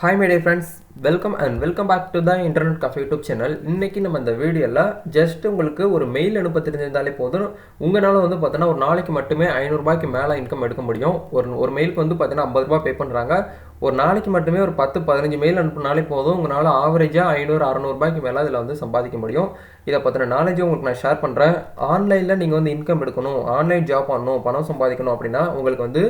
Hi my dear friends welcome and welcome back to the internet cafe YouTube channel இன்றைக்கி நம்ம இந்த வீடியோவில் just உங்களுக்கு ஒரு மெயில் அனுப்ப தெரிஞ்சிருந்தாலே போதும். உங்களால் வந்து பார்த்தோன்னா ஒரு நாளைக்கு மட்டுமே ஐநூறுரூபாய்க்கு மேலே இன்கம் எடுக்க முடியும். ஒரு ஒரு மெயிலுக்கு வந்து பார்த்தீங்கன்னா ஐம்பது ரூபாய் பே பண்ணுறாங்க ஒரு நாளைக்கு மட்டுமே ஒரு பத்து பதினஞ்சு மெயில் அனுப்புனாலே போதும். உங்களால் ஆவரேஜாக ஐநூறு அறநூறுபாய்க்கு மேலே இதில் வந்து சம்பாதிக்க முடியும். இதை பற்றின நாலேஜும் உங்களுக்கு நான் ஷேர் பண்ணுறேன் ஆன்லைனில் நீங்கள் வந்து இன்கம் எடுக்கணும். ஆன்லைன் ஜாப் பண்ணணும் பணம் சம்பாதிக்கணும் அப்படின்னா உங்களுக்கு வந்து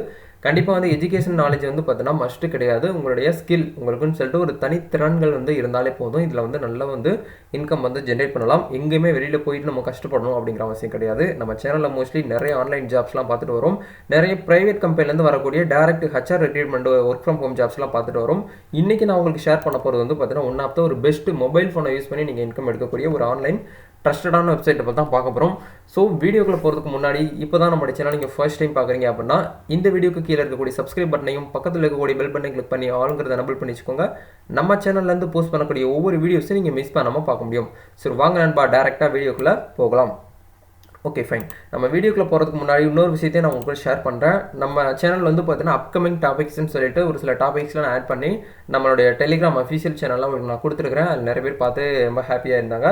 கண்டிப்பாக வந்து எஜுகேஷன் நாலேஜ் வந்து பார்த்தோன்னா மஸ்ட்டு கிடையாது. உங்களுடைய ஸ்கில் உங்களுக்குன்னு சொல்லிட்டு ஒரு தனித்திறன்கள் வந்து இருந்தாலே போதும். இதில் வந்து நல்லா வந்து இன்கம் வந்து ஜென்ரேட் பண்ணலாம். எங்கேயுமே வெளியில் போயிட்டு நம்ம கஷ்டப்படணும் அப்படிங்கிற அவசியம் கிடையாது. நம்ம சேனலில் மோஸ்ட்லி நிறைய ஆன்லைன் ஜாப்ஸ்லாம் பார்த்துட்டு வரும். நிறைய ப்ரைவேட் கம்பெனிலேருந்து வரக்கூடிய direct HR recruitment work from home ஜாப்ஸ்லாம் பார்த்துட்டு வரோம். இன்றைக்கி நான் உங்களுக்கு ஷேர் பண்ண போகிறது வந்து பார்த்தீங்கன்னா ஒன் ஆஃப் த ஒரு பெஸ்ட் மொபைல் ஃபோனை யூஸ் பண்ணி நீங்கள் இன்கம் எடுக்கக்கூடிய ஒரு ஆன்லைன் ட்ரஸ்டடான வெப்சைட்டை பற்றி தான் பார்க்க போகிறோம் ஸோ வீடியோக்குள்ளே போகிறதுக்கு முன்னாடி இப்போ தான் நம்ம சேனல் நீங்கள் ஃபர்ஸ்ட் டைம் பார்க்குறீங்க அப்படின்னா இந்த வீடியோக்கு கீழே இருக்கக்கூடிய சப்ஸ்கிரைப் பட்டனையும் பக்கத்தில் இருக்கக்கூடிய பெல் பட்டனை கிளிக் பண்ணி ஆளுங்கிறத எனபிள் பண்ணி வச்சுக்கோங்க. நம்ம சேனல்லேருந்து போஸ்ட் பண்ணக்கூடிய ஒவ்வொரு வீடியோஸையும் நீங்கள் மிஸ் பண்ணாமல் பார்க்க முடியும். சரி வாங்க நண்பா டேரெக்டாக வீடியோக்குள்ளே போகலாம். ஓகே ஃபைன் நம்ம வீடியோக்குள்ளே போகிறதுக்கு முன்னாடி இன்னொரு விஷயத்தையும் நான் உங்களுக்கு ஷேர் பண்ணுறேன் நம்ம சேனல் வந்து பார்த்தீங்கன்னா அப்கமிங் டாபிக்ஸ்னு சொல்லிட்டு ஒரு சில டாபிக்ஸ்லாம் ஆட் பண்ணி நம்மளுடைய டெலிகிராம் அஃபீஷியல் சேனல்லாம் உங்களுக்கு நான் கொடுத்துருக்குறேன். அது நிறைய பேர் பார்த்து ரொம்ப ஹாப்பியாக இருந்தாங்க.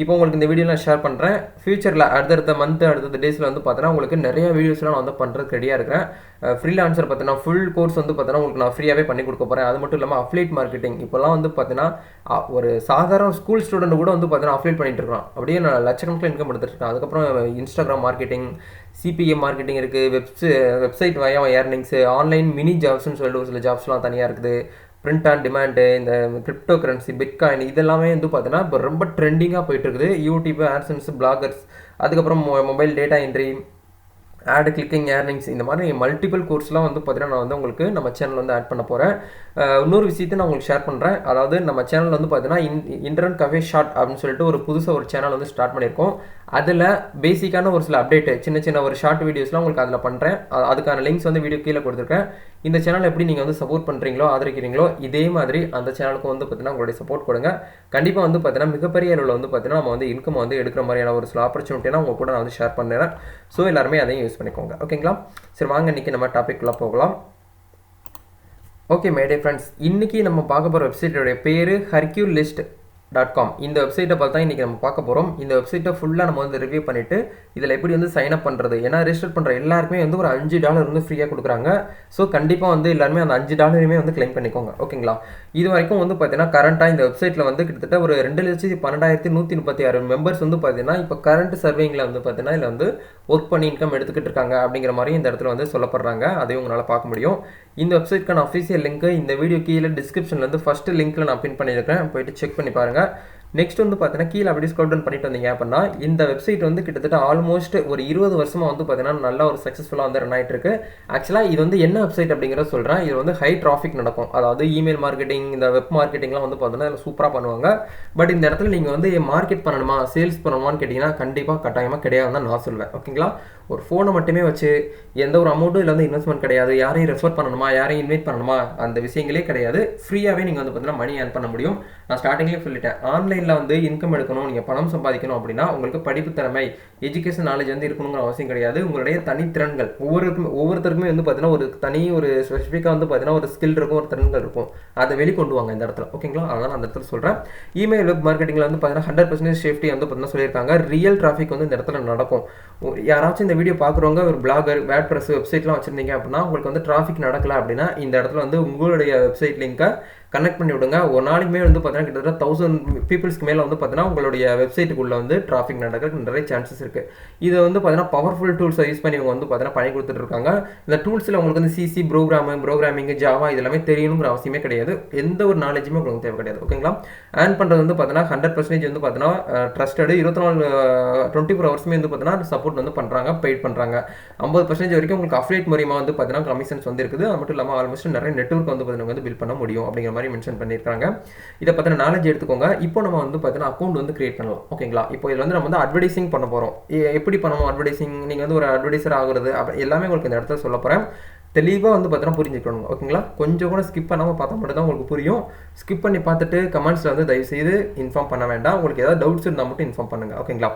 இப்போ உங்களுக்கு இந்த வீடியோலாம் ஷேர் பண்ணுறேன் ஃபியூச்சரில் அடுத்தடுத்த மந்த் அடுத்தடுத்த டேஸில் வந்து பார்த்தீங்கன்னா உங்களுக்கு நிறைய வீடியோஸ்லாம் நான் வந்து பண்ணுறதுக்கு ரெடியாக இருக்கிறேன். ஃப்ரீலான்சர் பார்த்தீங்கன்னா ஃபுல் கோர்ஸ் வந்து பார்த்தீங்கன்னா உங்களுக்கு நான் ஃப்ரீயாகவே பண்ணி கொடுக்க போகிறேன் அது மட்டும் இல்லாமல் அஃப்லேட் மார்க்கெட்டிங் இப்போல்லாம் வந்து பார்த்தீங்கன்னா ஒரு சாதாரண ஸ்கூல் ஸ்டூடெண்ட் கூட வந்து பார்த்தீங்கன்னா அஃப்லேட் பண்ணிட்டு இருக்கான் அப்படியே நான் லட்சக்கணக்கில் இன்கம் எடுத்துட்டு இருக்கேன் அதுக்கப்புறம் இன்ஸ்டாகிராம் மார்க்கெட்டிங் சிபிஎம் மார்க்கெட்டிங் இருக்குது வெப்ஸ் வெப்சைட் வயம் ஏர்னிங்ஸு ஆன்லைன் மினி ஜாப்ஸ்னு சொல்லிட்டு ஒரு சில ஜாப்ஸ்லாம் தனியாக இருக்குது. பிரிண்ட் ஆன் டிமாண்டு இந்த கிரிப்டோ கரன்சி பிட்காயின் இதெல்லாமே வந்து பார்த்தீங்கன்னா இப்போ ரொம்ப ட்ரெண்டிங்காக போயிட்டுருக்குது. யூடியூப் ஆட்சன்ஸ் பிளாகர்ஸ் அதுக்கப்புறம் mobile data entry ad clicking earnings இந்த மாதிரி மல்டிபிள் கோர்ஸ்லாம் வந்து பார்த்தீங்கன்னா நான் வந்து உங்களுக்கு நம்ம சேனல் வந்து ஆட் பண்ண போகிறேன் இன்னொரு விஷயத்தை நான் உங்களுக்கு ஷேர் பண்ணுறேன் அதாவது நம்ம சேனல் வந்து பார்த்தீங்கன்னா இன் இன்டர்நெட் கஃபே ஷார்ட் அப்படின்னு சொல்லிட்டு ஒரு புதுசாக ஒரு சேனல் வந்து ஸ்டார்ட் பண்ணியிருக்கோம். அதில் பேசிக்கான ஒரு சில அப்டேட்டு சின்ன சின்ன ஒரு ஷார்ட் வீடியோஸ்லாம் உங்களுக்கு அதில் பண்ணுறேன் அதுக்கான லிங்க்ஸ் வந்து வீடியோ கீழே கொடுத்துருக்கேன். இந்த சேனல் எப்படி நீங்கள் வந்து சப்போர்ட் பண்ணுறீங்களோ ஆதரிக்கிறீங்களோ இதே மாதிரி அந்த சேனலுக்கும் வந்து பார்த்தீங்கன்னா உங்களுடைய சப்போர்ட் கொடுங்க. கண்டிப்பாக வந்து பார்த்தீங்கன்னா மிகப்பெரிய அளவில் வந்து பார்த்தீங்கன்னா நம்ம வந்து இன்கம் வந்து எடுக்கிற மாதிரியான ஒரு சில ஆப்பர்ச்சுனிட்டினா உங்கள் கூட நான் வந்து ஷேர் பண்ணுறேன் ஸோ எல்லாருமே அதையும் யூஸ் பண்ணிக்கோங்க. ஓகேங்களா சரி வாங்க இன்றைக்கி நம்ம டாபிக்குள்ளே போகலாம். ஓகே மேடே ஃப்ரெண்ட்ஸ் இன்றைக்கி நம்ம பார்க்க போகிற வெப்சைட்டோடைய பேர் ஹர்க்யூ லிஸ்ட் டாட் காம் இந்த வெப்சைட்டை பார்த்தா இன்றைக்கி நம்ம பார்க்க போகிறோம் இந்த வெப்சைட்டை ஃபுல்லாக நம்ம வந்து ரிவ்யூ பண்ணிவிட்டு இதில் எப்படி வந்து சைன் அப் பண்ணுறது ஏன்னா ரெஜிஸ்டர் பண்ணுற எல்லாருக்குமே வந்து ஒரு அஞ்சு டாலர் வந்து ஃப்ரீயாக கொடுக்குறாங்க. ஸோ கண்டிப்பாக வந்து எல்லாருமே அந்த அஞ்சு டாலருமே வந்து கிளைம் பண்ணிக்கோங்க. ஓகேங்களா? இது வரைக்கும் வந்து பார்த்தீங்கன்னா கரண்ட்டாக இந்த வெப்சைட்டில் வந்து கிட்டத்தட்ட ஒரு ரெண்டு லட்சத்தி பன்னெண்டாயிரத்தி நூற்றி முப்பத்தி ஆறு மெம்பர்ஸ் வந்து பார்த்தீங்கன்னா இப்போ கரண்ட் சர்வேங்கில் வந்து பார்த்தீங்கன்னா இதில் வந்து ஒர்க் பண்ணி இன்கம் எடுத்துக்கிட்டு இருக்காங்க அப்படிங்கிற மாதிரி இந்த இடத்துல வந்து சொல்லப்படுறாங்க. அதையும் உங்களால் பார்க்க முடியும். இந்த வெப்சைட்க்கான அஃபீஷியல் லிங்க் இந்த வீடியோ கீழே டிஸ்கிரிப்ஷன்லேருந்து ஃபஸ்ட்டு லிங்க்கில் நான் பின் பண்ணியிருக்கேன். போயிட்டு செக் பண்ணி பாருங்கள் நெக்ஸ்ட் வந்து பார்த்தீங்கன்னா கீழே அப்படி ஸ்க்ரோல் டவுன் பண்ணிட்டு வந்தீங்க அப்படின்னா இந்த வெப்சைட் வந்து கிட்டத்தட்ட ஆல்மோஸ்ட் ஒரு இருபது வருஷமாக வந்து பார்த்தீங்கன்னா நல்ல ஒரு சக்ஸஸ்ஃபுல்லாக வந்து ரன் ஆகிட்டு இருக்கு. ஆக்சுவலாக இது வந்து என்ன வெப்சைட் அப்படிங்கிறத சொல்கிறேன் இது வந்து ஹை டிராஃபிக் நடக்கும். அதாவது இமெயில் மார்க்கெட்டிங் இந்த வெப் மார்க்கெட்டிங்லாம் வந்து பார்த்தீங்கன்னா இதில் சூப்பராக பண்ணுவாங்க. பட் இந்த இடத்துல நீங்கள் வந்து மார்க்கெட் பண்ணணுமா சேல்ஸ் பண்ணணுமான்னு கேட்டிங்கன்னா கண்டிப்பாக கட்டாயமாக கிடையாதுன்னு தான் நான் சொல்வேன். ஓகேங்களா ஒரு ஃபோனை மட்டுமே வச்சு எந்த ஒரு அமௌண்ட்டும் இல்லை வந்து இன்வெஸ்ட்மெண்ட் கிடையாது. யாரையும் ரெஃபர் பண்ணணுமா? யாரையும் இன்வைட் பண்ணணுமா? அந்த விஷயங்களே கிடையாது. ஃப்ரீயாகவே நீங்கள் வந்து பார்த்தீங்கன்னா மணி ஏர்ன் பண்ண முடியும். நான் ஸ்டார்டிங்லேயே சொல்லிட்டேன். ஆன்லைனில் வந்து இன்கம் எடுக்கணும் நீங்கள் பணம் சம்பாதிக்கணும் அப்படின்னா உங்களுக்கு படிப்பு திறமை எஜுகேஷன் நாலேஜ் வந்து இருக்கணுங்கிற அவசியம் கிடையாது. உங்களுடைய தனித்திறன்கள் ஒவ்வொருக்கும் ஒவ்வொருத்தருக்குமே வந்து பார்த்தீங்கன்னா ஒரு தனி ஒரு ஸ்பெசிஃபிக்காக வந்து பார்த்தீங்கன்னா ஒரு ஸ்கில் இருக்கும் ஒரு திறன்கள் இருக்கும். அதை வெளிக்கொண்டு வாங்க இந்த இடத்துல. ஓகேங்களா அதான் நான் அந்த இடத்துல சொல்கிறேன் இமெயில் வெப் மார்க்கெட்டிங்கில் வந்து பார்த்தீங்கன்னா ஹண்ட்ரட் பர்சன்டேஜ் சேஃப்டி வந்து பார்த்தீங்கன்னா சொல்லியிருக்காங்க. ரியல் டிராஃபிக் வந்து இந்த இடத்துல நடக்கும். யாராச்சும் இந்த வீடியோ பார்க்குறவங்க ஒரு பிளாகர் வேட் ப்ரெஸ் வெப்சைட்லாம் வச்சுருந்தீங்க அப்படின்னா உங்களுக்கு வந்து டிராஃபிக் நடக்கல அப்படின்னா இந்த இடத்துல வந்து உங்களுடைய வெப்சைட் லிங்க்கை கனெக்ட் பண்ணி விடுங்க. ஒரு நாளைக்குமே வந்து பார்த்தீங்கன்னா கிட்டத்தட்ட தௌசண்ட் பீப்புள்ஸ்க்கு மேலே வந்து பார்த்தீங்கன்னா உங்களுடைய வெப்சைட்டுக்குள்ளே வந்து டிராஃபிக் நடக்கிறதுக்கு நிறைய சான்சஸ் இருக்குது இது வந்து பார்த்தீங்கன்னா பவர்ஃபுல் டூல்ஸை யூஸ் பண்ணி இவங்க வந்து பார்த்தீங்கன்னா பண்ணி கொடுத்துட்ருக்காங்க இந்த டூல்ஸில் உங்களுக்கு வந்து சிசி ப்ரோக்ராமு ப்ரோக்ராமிங் ஜாவா இது எல்லாமே தெரியணுங்கிற அவசியமே கிடையாது. எந்த ஒரு நாலேஜுமே உங்களுக்கு தேவை கிடையாது. ஓகேங்களா ஏர்ன் பண்ணுறது வந்து பார்த்தீங்கன்னா ஹண்ட்ரட் பர்சன்டேஜ் வந்து பார்த்தீங்கன்னா ட்ரஸ்டடு இருபத்தி நாலு டுவெண்ட்டி ஃபோர் ஹவர்ஸுமே வந்து பார்த்தீங்கன்னா சப்போர்ட் வந்து பண்ணுறாங்க பெய்ட் பண்ணுறாங்க ஐம்பது பர்சன்டேஜ் வரைக்கும் உங்களுக்கு அஃப்லேட் மூலியமாக வந்து பார்த்தீங்கன்னா கமிஷன்ஸ் வந்து இருக்குது. அது மட்டும் இல்லாமல் ஆல்மோஸ்ட் நிறைய நெட்ஒர்க் வந்து பார்த்தீங்கன்னா வந்து பில் பண்ண முடியும் அப்படிங்கிற மாதிரி மென்ஷன் பண்ணியிருக்காங்க. இதை பற்றின நாலேஜ் எடுத்துக்கோங்க. இப்போ நம்ம வந்து பார்த்தீங்கன்னா அக்கௌண்ட் வந்து கிரியேட் பண்ணலாம். ஓகேங்களா இப்போ இதில் வந்து நம்ம வந்து அட்வர்டைசிங் பண்ண போகிறோம் எப்படி பண்ணணும் அட்வர்டைசிங் நீங்கள் வந்து ஒரு அட்வர்டைசர் ஆகுறது அப்படி எல்லாமே உங்களுக்கு இந்த இடத்துல சொல்ல போகிறேன் தெளிவாக வந்து பார்த்தீங்கன்னா புரிஞ்சுக்கணும் ஓகேங்களா கொஞ்சம் கூட ஸ்கிப் பண்ணாமல் பார்த்தா மட்டும் தான் உங்களுக்கு புரியும். ஸ்கிப் பண்ணி பார்த்துட்டு கமெண்ட்ஸில் வந்து தயவு செய்து இன்ஃபார்ம் பண்ண வேண்டாம். உங்களுக்கு ஏதாவது டவுட்ஸ் இருந்தால் மட்டும் இன்ஃபார்ம் பண்ணுங்கள் ஓகேங்களா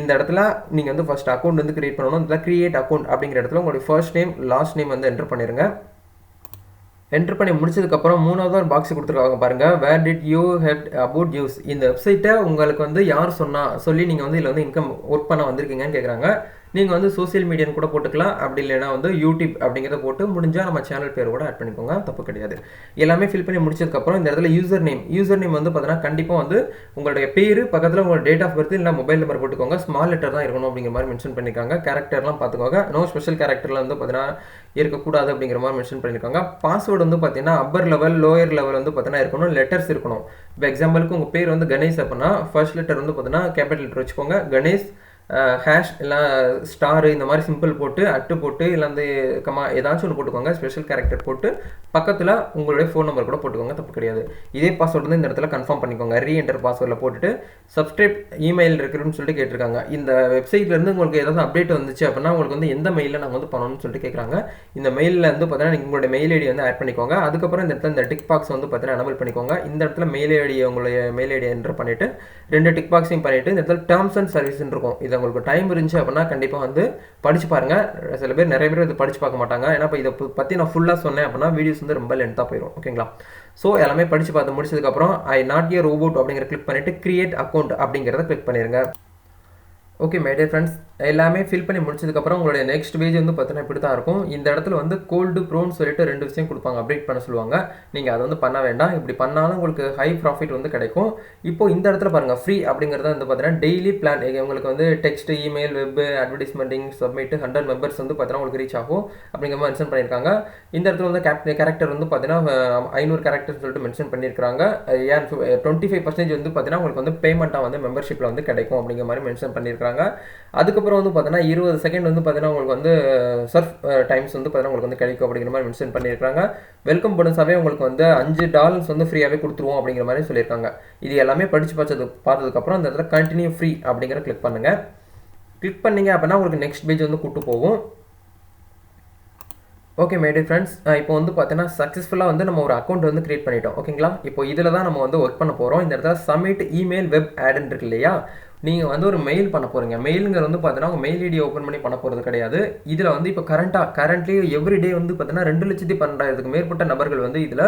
இந்த இடத்துல நீங்கள் வந்து ஃபர்ஸ்ட் அக்கௌண்ட் வந்து கிரியேட் பண்ணணும். இந்த கிரியேட் அக்கௌண்ட் அப்படிங்கிற இடத்துல உங்களுடைய ஃபர்ஸ்ட் நேம் லாஸ்ட் நேம் வந்து என்டர் பண்ணிடுங்க என்ட்ரு பண்ணி முடிச்சதுக்கப்புறம் மூணாவது ஒரு பாக்ஸ் கொடுத்துருக்காங்க பாருங்கள் where did you heard about us இந்த வெப்சைட்டை உங்களுக்கு வந்து யார் சொன்னா சொல்லி நீங்கள் வந்து இதில் வந்து இன்கம் ஒர்க் பண்ண வந்திருக்கீங்கன்னு கேட்குறாங்க நீங்கள் வந்து சோசியல் மீடியான்னு கூட போட்டுக்கலாம். அப்படி இல்லைன்னா வந்து யூடியூப் அப்படிங்கிறத போட்டு முடிஞ்சால் நம்ம சேனல் பேர் கூட ஆட் பண்ணிக்கோங்க. தப்பு கிடையாது. எல்லாமே ஃபில் பண்ணி முடிச்சதுக்கப்புறம் இந்த இடத்துல யூசர் நேம் யூசர் நேம் வந்து பார்த்தீங்கன்னா கண்டிப்பாக வந்து உங்களுடைய பேர் பக்கத்தில் உங்களோட டேட் ஆஃப் பர்த் இல்லை மொபைல் நம்பர் போட்டுக்கோங்க. ஸ்மால் லெட்டர் தான் இருக்கணும் அப்படிங்கிற மாதிரி மென்ஷன் பண்ணியிருக்காங்க. கேரக்டர்லாம் பார்த்துக்கோங்க. நோ ஸ்பெஷல் கேரக்டரில் வந்து பார்த்தீங்கன்னா இருக்கக்கூடாது அப்படிங்கிற மாதிரி மென்ஷன் பண்ணியிருக்காங்க. பாஸ்வேர்டு வந்து பார்த்தீங்கன்னா அப்பர் லெவல் லோயர் லெவல் வந்து பார்த்தீங்கன்னா இருக்கணும். லெட்டர்ஸ் இருக்கணும். இப்போ எக்ஸாம்பிளுக்கு உங்கள் பேர் வந்து கணேஷ் அப்படின்னா ஃபர்ஸ்ட் லெட்டர் வந்து பார்த்தீங்கன்னா கேபிட்டல் லெட்டர் வச்சுக்கோங்க. கணேஷ் ஹேஷ் இல்லை ஸ்டாரு இந்த மாதிரி சிம்பிள் போட்டு அட்டு போட்டு இல்லை வந்து கமா ஏதாச்சும் ஒன்று போட்டுக்கோங்க ஸ்பெஷல் கேரக்டர் போட்டு பக்கத்தில் உங்களுடைய ஃபோன் நம்பர் கூட போட்டுக்கோங்க தப்பு கிடையாது. இதே பாஸ்வேர்டு வந்து இந்த இடத்துல கன்ஃபார்ம் பண்ணிக்கோங்க. ரீ என்டர் பாஸ்வேர்டில் போட்டுட்டு சப்ஸ்கிரைப் இமெயில் இருக்குன்னு சொல்லிட்டு கேட்டிருக்காங்க. இந்த வெப்சைட்லேருந்து உங்களுக்கு ஏதாவது அப்டேட் வந்துச்சு அப்படின்னா உங்களுக்கு வந்து எந்த மெயிலில் நாங்கள் வந்து பண்ணணும்னு சொல்லிட்டு கேட்குறாங்க இந்த மெயிலில் வந்து பார்த்தீங்கன்னா நீங்கள் உங்களுடைய மெயில் ஐடி வந்து ஆட் பண்ணிக்கோங்க. அதுக்கப்புறம் இந்த இடத்துல இந்த டிக் பாக்ஸ் வந்து பார்த்தீங்கன்னா எனபிள் பண்ணிக்கோங்க. இந்த இடத்துல மெயில் ஐடி உங்களுடைய மெயில் ஐடி என்டர் பண்ணிவிட்டு ரெண்டு டிக் பாக்ஸையும் பண்ணிவிட்டு இந்த இடத்துல டேர்ம்ஸ் அண்ட் சர்வீஸ்னு இருக்கும். இது உங்களுக்கு டைம் இருந்துச்சு அப்படின்னா கண்டிப்பாக வந்து படிச்சு பாருங்க. சில பேர் நிறைய பேர் இதை படிச்சு பார்க்க மாட்டாங்க. ஏன்னா இப்போ இதை பற்றி நான் ஃபுல்லாக சொன்னேன் அப்படின்னா வீடியோஸ் வந்து ரொம்ப லென்த்தாக போயிடும் ஓகேங்களா ஸோ எல்லாமே படிச்சு பார்த்து முடிச்சதுக்கப்புறம் ஐ நாட் இயர் ரோபோட் அப்படிங்கிற கிளிக் பண்ணிட்டு கிரியேட் அக்கௌண்ட் அப்படிங்கிறத கிளிக் பண்ணிருங்க. ஓகே மை டியர் ஃப்ரெண்ட்ஸ் எல்லாமே ஃபில் பண்ணி முடிச்சதுக்கப்புறம் உங்களுடைய நெக்ஸ்ட் பேஜ் வந்து பார்த்தீங்கன்னா இப்படி தான் இருக்கும். இந்த இடத்துல வந்து கோல்டு ப்ரோன்னு சொல்லிட்டு ரெண்டு விஷயம் கொடுப்பாங்க. அப்டேட் பண்ண சொல்லுவாங்க. நீங்கள் அதை வந்து பண்ண வேண்டாம். இப்படி பண்ணாலும் உங்களுக்கு ஹை ப்ராஃபிட் வந்து கிடைக்கும். இப்போ இந்த இடத்துல பாருங்கள் ஃப்ரீ அப்படிங்கிறத வந்து பார்த்தீங்கன்னா டெய்லி பிளான் உங்களுக்கு வந்து text email web advertising submit hundred members வந்து பார்த்தீங்கன்னா உங்களுக்கு ரீச் ஆகும். அப்படிங்கிற மாதிரி மென்ஷன் பண்ணியிருக்காங்க. இந்த இடத்துல வந்து கேப் கேரக்டர் வந்து பார்த்தீங்கன்னா ஐநூறு கேரக்டர் சொல்லிட்டு மென்ஷன் பண்ணியிருக்காங்க ஏன் டுவெண்ட்டி ஃபைவ் பர்சன்டேஜ் வந்து பார்த்தீங்கன்னா உங்களுக்கு வந்து பேமெண்ட்டாக வந்து மெம்பர்ஷிப்பில் வந்து கிடைக்கும் அப்படிங்கிற மாதிரி மென்ஷன் பண்ணியிருக்காங்க அதுக்கப்புறம் வந்து பார்த்தீங்கன்னா இருபது செகண்ட் வந்து பார்த்தீங்கன்னா உங்களுக்கு வந்து சர்ஃப் டைம்ஸ் வந்து பார்த்தீங்கன்னா உங்களுக்கு வந்து கிடைக்கும் அப்படிங்கிற மாதிரி மென்ஷன் பண்ணியிருக்காங்க வெல்கம் போனஸாகவே உங்களுக்கு வந்து அஞ்சு டாலர்ஸ் வந்து ஃப்ரீயாகவே கொடுத்துருவோம் அப்படிங்கிற மாதிரி சொல்லியிருக்காங்க. இது எல்லாமே படித்து பார்த்தது பார்த்ததுக்கப்புறம் அந்த இடத்துல கண்டினியூ ஃப்ரீ அப்படிங்கிற கிளிக் பண்ணுங்கள் கிளிக் பண்ணீங்க அப்படின்னா உங்களுக்கு நெக்ஸ்ட் பேஜ் வந்து கூட்டு போகும். ஓகே மேடி ஃப்ரெண்ட்ஸ் இப்போ வந்து பார்த்தீங்கன்னா சக்ஸஸ்ஃபுல்லாக வந்து நம்ம ஒரு அக்கௌண்ட் வந்து கிரியேட் பண்ணிட்டோம். ஓகேங்களா இப்போ இதில் தான் நம்ம வந்து ஒர்க் பண்ண போகிறோம் இந்த இடத்துல சப்மிட் இமெயில் வெப் ஆடுன்னு இருக்கு இல்லையா? நீங்கள் வந்து ஒரு மெயில் பண்ண போகிறீங்க மெயிலுங்கிறது வந்து பார்த்தீங்கன்னா உங்கள் மெயில் ஐடி ஓப்பன் பண்ணி பண்ண போகிறது கிடையாது. இதில் வந்து இப்போ கரண்ட்டாக கரண்ட்லி எவ்ரி டே வந்து பார்த்தீங்கன்னா ரெண்டு லட்சத்தி பன்னெண்டாயிரத்துக்கு மேற்பட்ட நபர்கள் வந்து இதில்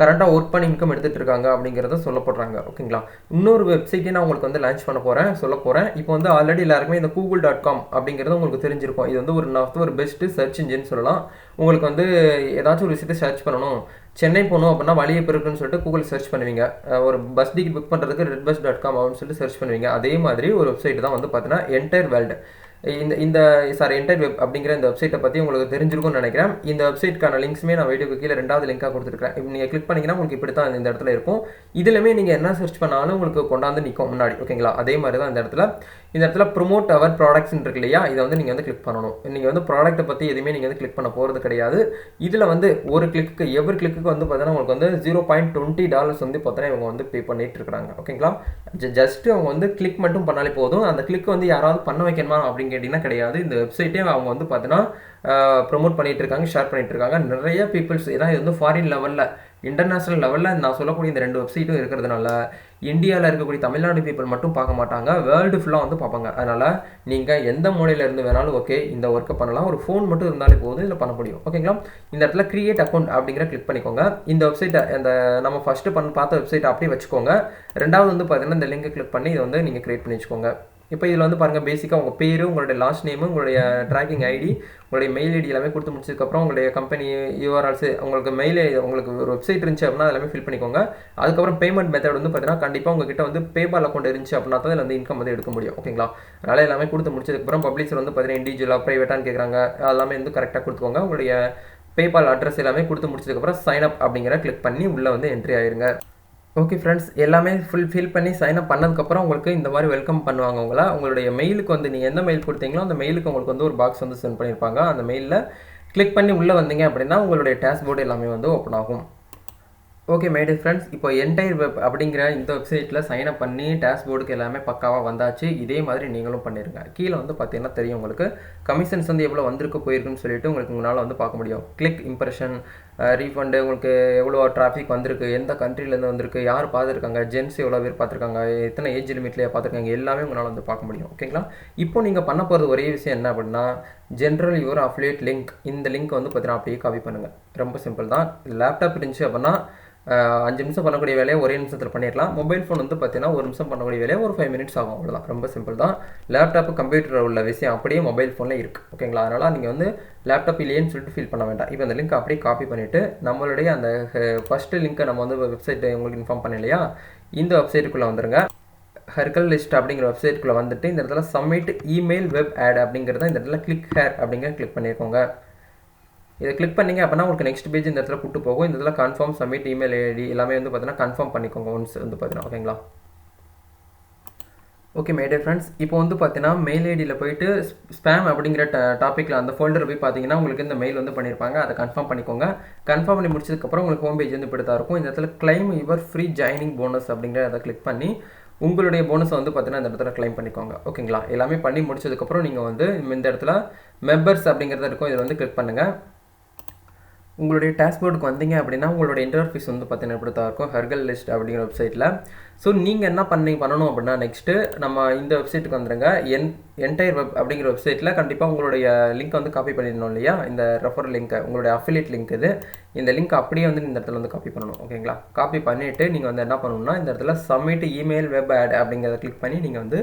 கரண்ட்டாக ஒர்க் பண்ணி இன்கம் எடுத்துகிட்டு இருக்காங்க அப்படிங்கிறத சொல்லப்படுறாங்க. ஓகேங்களா? இன்னொரு வெப்சைட்டே நான் உங்களுக்கு வந்து லான்ச் பண்ண போகிறேன் சொல்ல போகிறேன் இப்போ வந்து ஆல்ரெடி எல்லாருக்குமே இந்த கூகுள் டாட் காம் அப்படிங்கிறது உங்களுக்கு தெரிஞ்சிருக்கும். இது வந்து ஒரு நான் ஒரு பெஸ்ட்டு சர்ச் இன்ஜின் சொல்லலாம். உங்களுக்கு வந்து ஏதாச்சும் ஒரு விஷயத்தை சர்ச் பண்ணணும். சென்னை போகணும் அப்படின்னா வழி எப்போ இருக்குன்னு சொல்லிட்டு கூகுள் சர்ச் பண்ணுவீங்க. ஒரு பஸ் டிக்கெட் புக் பண்ணுறதுக்கு ரெட் பஸ் டாட் காம் அப்படின்னு சொல்லிட்டு சர்ச் பண்ணுவீங்க. அதே மாதிரி ஒரு வெப்சைட் தான் வந்து பார்த்தீங்கன்னா என்டையர் வேர்ல்டு இந்த இந்த சார் என்டர் வெப் அப்படிங்கிற இந்த வெப்சைட்டை பற்றி உங்களுக்கு தெரிஞ்சிருக்கும்னு நினைக்கிறேன். இந்த வெப்சைட்க்கான லிங்க்ஸுமே நான் வீடியோக்கு கீழே ரெண்டாவது லிங்காக கொடுத்துருக்கேன் இப்போ நீங்கள் கிளிக் பண்ணிங்கன்னா உங்களுக்கு இப்படி தான் இந்த இடத்துல இருக்கும். இதுலையுமே நீங்கள் என்ன சர்ச் பண்ணாலும் உங்களுக்கு கொண்டாந்து நிற்கும் முன்னாடி ஓகேங்களா அதே மாதிரி தான் இந்த இடத்துல. இந்த இடத்துல ப்ரொமோட் அவர் ப்ராடக்ட்ஸ் இருக்கு இல்லையா? இதை வந்து நீங்கள் வந்து கிளிக் பண்ணணும். நீங்கள் வந்து ப்ராடக்ட்டை பற்றி எதுவுமே நீங்கள் வந்து கிளிக் பண்ண போகிறது கிடையாது. இதில் வந்து ஒரு கிளிக்கு எவ்வரி கிளிக்கு வந்து பார்த்தீங்கன்னா உங்களுக்கு வந்து ஜீரோ பாயிண்ட் டுவெண்ட்டி டாலர்ஸ் வந்து பார்த்தீங்கன்னா இவங்க வந்து பே பண்ணிட்டு இருக்காங்க. ஓகேங்களா ஜஸ்ட் அவங்க வந்து கிளிக் மட்டும் பண்ணாலே போதும். அந்த கிளிக் வந்து யாராவது பண்ண வைக்கணுமா அப்படின்னு கேட்டிங்கன்னா கிடையாது. இந்த வெப்சைட்டே அவங்க வந்து பார்த்தீங்கன்னா ப்ரொமோட் பண்ணிகிட்டு இருக்காங்க ஷேர் பண்ணிகிட்டு இருக்காங்க. நிறைய பீப்புள்ஸ் ஏன்னா இது வந்து ஃபாரின் லெவலில் இன்டர்நேஷ்னல் லெவலில் நான் சொல்லக்கூடிய இந்த ரெண்டு வெப்சைட்டும் இருக்கிறதுனால இந்தியாவில் இருக்கக்கூடிய தமிழ்நாடு பீப்புள் மட்டும் பார்க்க மாட்டாங்க. வேர்ல்டு ஃபுல்லாக வந்து பார்ப்பாங்க. அதனால் நீங்கள் எந்த மூலையில் இருந்து வேணாலும் ஓகே இந்த ஒர்க்கை பண்ணலாம். ஒரு ஃபோன் மட்டும் இருந்தாலே போதும் இதில் பண்ண முடியும். ஓகேங்களா இந்த இடத்துல கிரியேட் அக்கௌண்ட் அப்படிங்கிற கிளிக் பண்ணிக்கோங்க. இந்த வெப்சைட்டை இந்த நம்ம ஃபஸ்ட்டு பண்ண பார்த்த வெப்சைட்டை அப்படியே வச்சுக்கோங்க. ரெண்டாவது வந்து பார்த்தீங்கன்னா இந்த லிங்கை கிளிக் பண்ணி இதை வந்து நீங்கள் க்ரியேட் பண்ணி வச்சுக்கோங்க. இப்போ இதில் வந்து பாருங்கள் பேசிக்காக உங்கள் பேர் உங்களுடைய லாஸ்ட் நேமு உங்களுடைய ட்ராக்கிங் ஐடி உங்களுடைய மெயில் ஐடி எல்லாமே கொடுத்து முடிச்சதுக்கப்புறம் உங்களுடைய கம்பெனி யூஆர்எல்ஸ் உங்களுக்கு மெயில் உங்களுக்கு ஒரு வெப்சைட் இருந்துச்சு அப்படின்னா எல்லாமே ஃபில் பண்ணிக்கோங்க. அதுக்கப்புறம் பேமெண்ட் மெத்தட் வந்து பார்த்தீங்கன்னா கண்டிப்பாக உங்ககிட்ட வந்து பேபால் அக்கௌண்ட் இருந்துச்சு அப்படின்னா தான் இதில் வந்து இன்கம் வந்து எடுக்க முடியும். ஓகேங்களா அதனால் எல்லாமே கொடுத்து முடிச்சதுக்கப்புறம் பப்ளிஷர் வந்து பார்த்தீங்கன்னா இண்டிவிஜுவலாக ப்ரைவேட்டான்னு கேட்குறாங்க எல்லாமே வந்து கரெக்டாக கொடுத்துக்கோங்க. உங்களுடைய பேபால் அட்ரஸ் எல்லாமே கொடுத்து முடிச்சதுக்கப்புறம் சைன் அப் அப்படிங்கிற கிளிக் பண்ணி உள்ளே வந்து என்ட்ரி ஆயிருங்க. ஓகே ஃப்ரெண்ட்ஸ் எல்லாமே ஃபுல் ஃபில் பண்ணி சைன் அப் பண்ணதுக்கப்புறம் உங்களுக்கு இந்த மாதிரி வெல்கம் பண்ணுவாங்க உங்களை. உங்களுடைய மெயிலுக்கு வந்து நீங்கள் எந்த மெயில் கொடுத்தீங்களோ அந்த மெயிலுக்கு உங்களுக்கு வந்து ஒரு பாக்ஸ் வந்து சென்ட் பண்ணியிருப்பாங்க. அந்த மெயிலில் கிளிக் பண்ணி உள்ளே வந்தீங்க அப்படின்னா உங்களுடைய டேஷ்போர்டு எல்லாமே வந்து ஓப்பன் ஆகும். ஓகே மைடி ஃப்ரெண்ட்ஸ் இப்போ என்டையர் வெப் அப்படிங்கிற இந்த வெப்சைட்டில் சைன் அப் பண்ணி டேஷ்போர்டுக்கு எல்லாமே பக்காவாக வந்தாச்சு. இதே மாதிரி நீங்களும் பண்ணிடுங்க கீழே வந்து பார்த்தீங்கன்னா தெரியும் உங்களுக்கு. கமிஷன்ஸ் வந்து எவ்வளோ வந்திருக்கு போயிருக்குன்னு சொல்லிட்டு உங்களுக்கு உங்களால் வந்து பார்க்க முடியும். கிளிக் இம்ப்ரெஷன் ரீஃபண்டு உங்களுக்கு எவ்வளோ டிராஃபிக் வந்திருக்கு எந்த கண்ட்ரிலேருந்து வந்திருக்கு யார் பார்த்துருக்காங்க ஜென்ஸ் எவ்வளோ பேர் பார்த்துருக்காங்க எத்தனை ஏஜ் லிமிட்லேயே பார்த்துருக்காங்க எல்லாமே உங்களால் வந்து பார்க்க முடியும். ஓகேங்களா இப்போ நீங்கள் பண்ண போகிறது ஒரே விஷயம் என்ன அப்படின்னா ஜென்ரல் யுவர் அஃபிலியேட் லிங்க் இந்த லிங்க் வந்து பார்த்தீங்கன்னா அப்படியே காப்பி பண்ணுங்கள் ரொம்ப சிம்பிள் தான். லேப்டாப் இருந்துச்சு அப்படின்னா அஞ்சு நிமிஷம் பண்ணக்கூடிய வேலையை ஒரே நிமிஷத்தில் பண்ணிடலாம் மொபைல் ஃபோன் வந்து பார்த்தீங்கன்னா ஒரு நிமிஷம் பண்ணக்கூடிய வேலையை ஒரு ஃபைவ் மினிட்ஸ் ஆகும். அவ்வளோதான் ரொம்ப சிம்பிள் தான். லேப்டாப்பு கம்ப்யூட்டர் உள்ள விஷயம் அப்படியே மொபைல் ஃபோனில் இருக்குது ஓகேங்களா அதனால் நீங்கள் வந்து லேப்டாப் இல்லையேன்னு சொல்லிட்டு ஃபீல் பண்ண வேண்டாம். இப்போ அந்த லிங்க் அப்படியே காப்பி பண்ணிவிட்டு நம்மளுடைய அந்த ஃபஸ்ட்டு லிங்க்கை நம்ம வந்து வெப்சைட் உங்களுக்கு இன்ஃபார்ம் பண்ணலையா இந்த வெப்சைட்டுக்குள்ளே வந்துருங்க. ஹெர்கல் லிஸ்ட் அப்படிங்கிற வெப்சைட்டுக்குள்ளே வந்துட்டு இந்த இடத்துல சப்மிட் இமெயில் வெப் ஆட் அப்படிங்கிறத இந்த இடத்துல கிளிக் ஹேர் அப்படிங்கிற கிளிக் பண்ணியிருக்கோங்க இதை கிளிக் பண்ணீங்க அப்படின்னா உங்களுக்கு நெக்ஸ்ட் பேஜ் இந்த இடத்துல கூட்டு போகும். இந்த இடத்துல கன்ஃபார்ம் சப்மிட் இமெயில் ஐடி எல்லாமே வந்து பார்த்தீங்கன்னா கன்ஃபார்ம் பண்ணிக்கோங்க ஒன்ஸ் வந்து பார்த்தீங்கன்னா ஓகேங்களா ஓகே மேடே ஃப்ரெண்ட்ஸ் இப்போ வந்து பார்த்தீங்கன்னா மெயில் ஐடியில் போயிட்டு ஸ்பேம் அப்படிங்கிற டாப்பிக்கில் அந்த ஃபோல்டர் போய் பார்த்தீங்கன்னா உங்களுக்கு இந்த மெயில் வந்து பண்ணியிருப்பாங்க அதை கன்ஃபார்ம் பண்ணிக்கோங்க. கன்ஃபார்ம் பண்ணி முடிச்சதுக்கப்புறம் உங்களுக்கு ஹோம் பேஜ் வந்து இப்படி தான் இருக்கும். இந்த இடத்துல claim your free joining bonus அப்படிங்கிற அதை கிளிக் பண்ணி உங்களுடைய போனஸை வந்து பார்த்தீங்கன்னா இந்த இடத்துல கிளைம் பண்ணிக்கோங்க. ஓகேங்களா எல்லாமே பண்ணி முடிச்சதுக்கப்புறம் நீங்கள் வந்து இந்த இடத்துல மெம்பர்ஸ் அப்படிங்கிறத இருக்கும் இதில் வந்து கிளிக் பண்ணுங்கள் உங்களுடைய டேஷ்போர்டுக்கு வந்தீங்க அப்படின்னா உங்களோட இன்டர்ஃபீஸ் வந்து பார்த்தீங்கன்னா இப்படி தான் இருக்கும். ஹர்கல் லிஸ்ட் அப்படிங்கிற வெப்சைட்டில் ஸோ நீங்கள் என்ன பண்ணி பண்ணணும் அப்படின்னா நெக்ஸ்ட்டு நம்ம இந்த வெப்சைட்டுக்கு வந்துடுங்க என் என்டையர் வெப் அப்படிங்கிற வெப்சைட்டில் கண்டிப்பாக உங்களுடைய லிங்க் வந்து காப்பி பண்ணிடணும் இல்லையா? இந்த ரெஃபர் லிங்க்கை உங்களுடைய அஃபிலியேட் லிங்க் இது. இந்த லிங்க் அப்படியே வந்து இந்த இடத்துல வந்து காப்பி பண்ணணும் ஓகேங்களா காப்பி பண்ணிவிட்டு நீங்கள் வந்து என்ன பண்ணணும்னா இந்த இடத்துல சப்மிட் இமெயில் வெப் ஆட் அப்படிங்கிறத கிளிக் பண்ணி நீங்கள் வந்து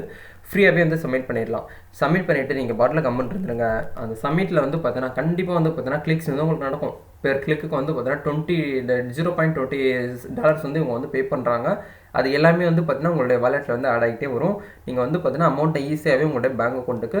ஃப்ரீயாகவே வந்து சப்மிட் பண்ணிடலாம். சப்மிட் பண்ணிவிட்டு நீங்கள் பாட்டில் கமெண்ட் இருந்துருங்க. அந்த சப்மிட்டில் வந்து பார்த்தீங்கன்னா கண்டிப்பாக வந்து பார்த்தீங்கன்னா கிளிக்ஸ் வந்து உங்களுக்கு நடக்கும். பெர் கிளிக்கு வந்து பார்த்தீங்கன்னா twenty zero point twenty dollars வந்து இவங்க வந்து பே பண்ணுறாங்க அது எல்லாமே வந்து பார்த்தீங்கன்னா உங்களுடைய வாலெட்டில் வந்து ஆட் ஆகிட்டே வரும். நீங்கள் வந்து பார்த்தீங்கன்னா அமௌண்ட்டை ஈஸியாகவே உங்களுடைய பேங்க் அக்கௌண்ட்டுக்கு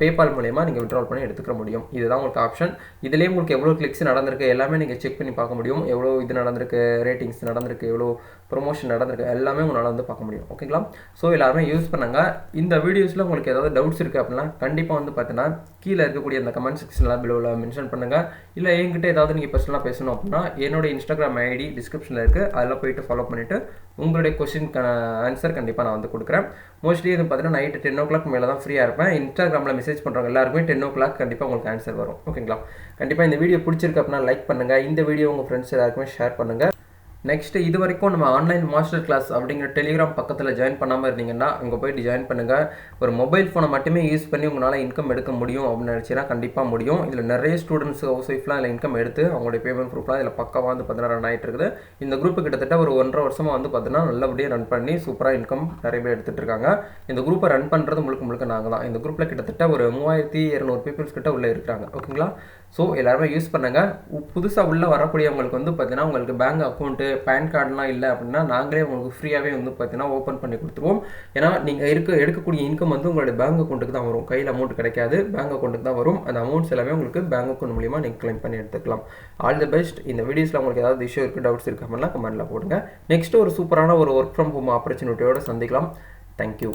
பேபால் மூலயமா நீங்கள் விட்ரால் பண்ணி எடுத்துக்க முடியும். இதுதான் உங்களுக்கு ஆப்ஷன் இதுலேயே உங்களுக்கு எவ்வளோ கிளிக்ஸ் நடந்திருக்கு எல்லாமே நீங்கள் செக் பண்ணி பார்க்க முடியும். எவ்வளோ இது நடந்திருக்கு ரேட்டிங்ஸ் நடந்திருக்கு எவ்வளோ ப்ரொமோஷன் நடந்திருக்கு. எல்லாமே உங்களால் வந்து பார்க்க முடியும். ஓகேங்களா ஸோ எல்லாருமே யூஸ் பண்ணுங்க. இந்த வீடியோஸில் உங்களுக்கு ஏதாவது டவுட்ஸ் இருக்குது அப்படின்னா கண்டிப்பாக வந்து பார்த்தீங்கன்னா கீழே இருக்கக்கூடிய அந்த கமெண்ட் செக்ஷனில் பிலோவில் மென்ஷன் பண்ணுங்கள் இல்லை என்கிட்ட ஏதாவது நீங்கள் பர்சனலாக பேசணும் அப்படின்னா என்னோட இன்ஸ்டாகிராம் ஐடி டிஸ்கிரிப்ஷனில் இருக்குது அதில் போயிட்டு ஃபாலோ பண்ணிவிட்டு உங்களுடைய கொஸ்டின்க்கான ஆன்சர் கண்டிப்பாக நான் வந்து கொடுக்குறேன். மோஸ்ட்லி இது பார்த்தீங்கன்னா நைட்டு டென் ஓ கிளாக் மேலே தான் ஃப்ரீயாக இருப்பேன். இன்ஸ்டாகிராமில் மெசேஜ் பண்ணுறவங்க எல்லாருக்குமே டென் ஓ கிளாக் கண்டிப்பாக உங்களுக்கு ஆன்சர் வரும். ஓகேங்களா கண்டிப்பாக இந்த வீடியோ பிடிச்சிருக்கு அப்படின்னா லைக் பண்ணுங்கள் இந்த வீடியோ உங்கள் ஃப்ரெண்ட்ஸ் எல்லாருக்குமே ஷேர் பண்ணுங்கள் நெக்ஸ்ட்டு இது வரைக்கும் நம்ம ஆன்லைன் மாஸ்டர் கிளாஸ் அப்படிங்கிற டெலிகிராம் பக்கத்தில் ஜாயின் பண்ணாமல் இருந்தீங்கன்னா அங்கே போயிட்டு ஜாயின் பண்ணுங்கள் ஒரு மொபைல் ஃபோனை மட்டுமே யூஸ் பண்ணி உங்களால் இன்கம் எடுக்க முடியும் அப்படின்னு நினச்சினா கண்டிப்பாக முடியும். இதில் நிறைய ஸ்டூடெண்ட்ஸ் ஹவுஸ் ஒய்ஃப்லாம் இதில் இன்கம் எடுத்து அவங்களுடைய பேமெண்ட் ப்ரூஃப்லாம் இதில் பக்கமாக வந்து பார்த்தீங்கன்னா ரன் ஆகிட்டு இருக்குது. இந்த குரூப் கிட்டத்தட்ட ஒரு ஒன்றரை வருஷமாக வந்து பார்த்தீங்கன்னா நல்லபடியாக ரன் பண்ணி சூப்பராக இன்கம் நிறைய பேர் எடுத்துகிட்டு இருக்காங்க. இந்த குரூப்பை ரன் பண்ணுறது முழுக்க முழுக்க நாங்கள் தான் இந்த குரூப்பில் கிட்டத்தட்ட ஒரு மூவாயிரத்தி இரநூறு பீப்புள்ஸ் கிட்ட உள்ளே இருக்கிறாங்க. ஓகேங்களா ஸோ எல்லாருமே யூஸ் பண்ணுங்கள் புதுசாக உள்ளே வரக்கூடியவங்களுக்கு வந்து பார்த்தீங்கன்னா உங்களுக்கு பேங்க் அக்கௌண்ட்டு பேன் கார்டுலாம் இல்லை அப்படின்னா நாங்களே உங்களுக்கு ஃப்ரீயாகவே வந்து பார்த்தீங்கன்னா ஓப்பன் பண்ணி கொடுத்துருவோம். ஏன்னா நீங்கள் இருக்க எடுக்கக்கூடிய இன்கம் வந்து உங்களுடைய பேங்க் அக்கௌண்ட்டுக்கு தான் வரும். கையில் அமௌண்ட் கிடைக்காது. பேங்க் அக்கௌண்ட்டுக்கு தான் வரும். அந்த அமௌண்ட்ஸ் எல்லாமே உங்களுக்கு பேங்க் அக்கௌண்ட் மூலியமாக நீங்கள் கிளைம் பண்ணி எடுத்துக்கலாம். ஆல் தி பெஸ்ட் இந்த வீடியோஸில் உங்களுக்கு ஏதாவது இஷ்யூ இருக்குது டவுட்ஸ் இருக்க அப்படின்னா கமெண்ட்டில் போடுங்க. நெக்ஸ்ட் ஒரு சூப்பரான ஒரு ஒர்க் ஃப்ரம் ஹோம் ஆப்பர்ச்சுனிட்டியோட சந்திக்கலாம். தேங்க்யூ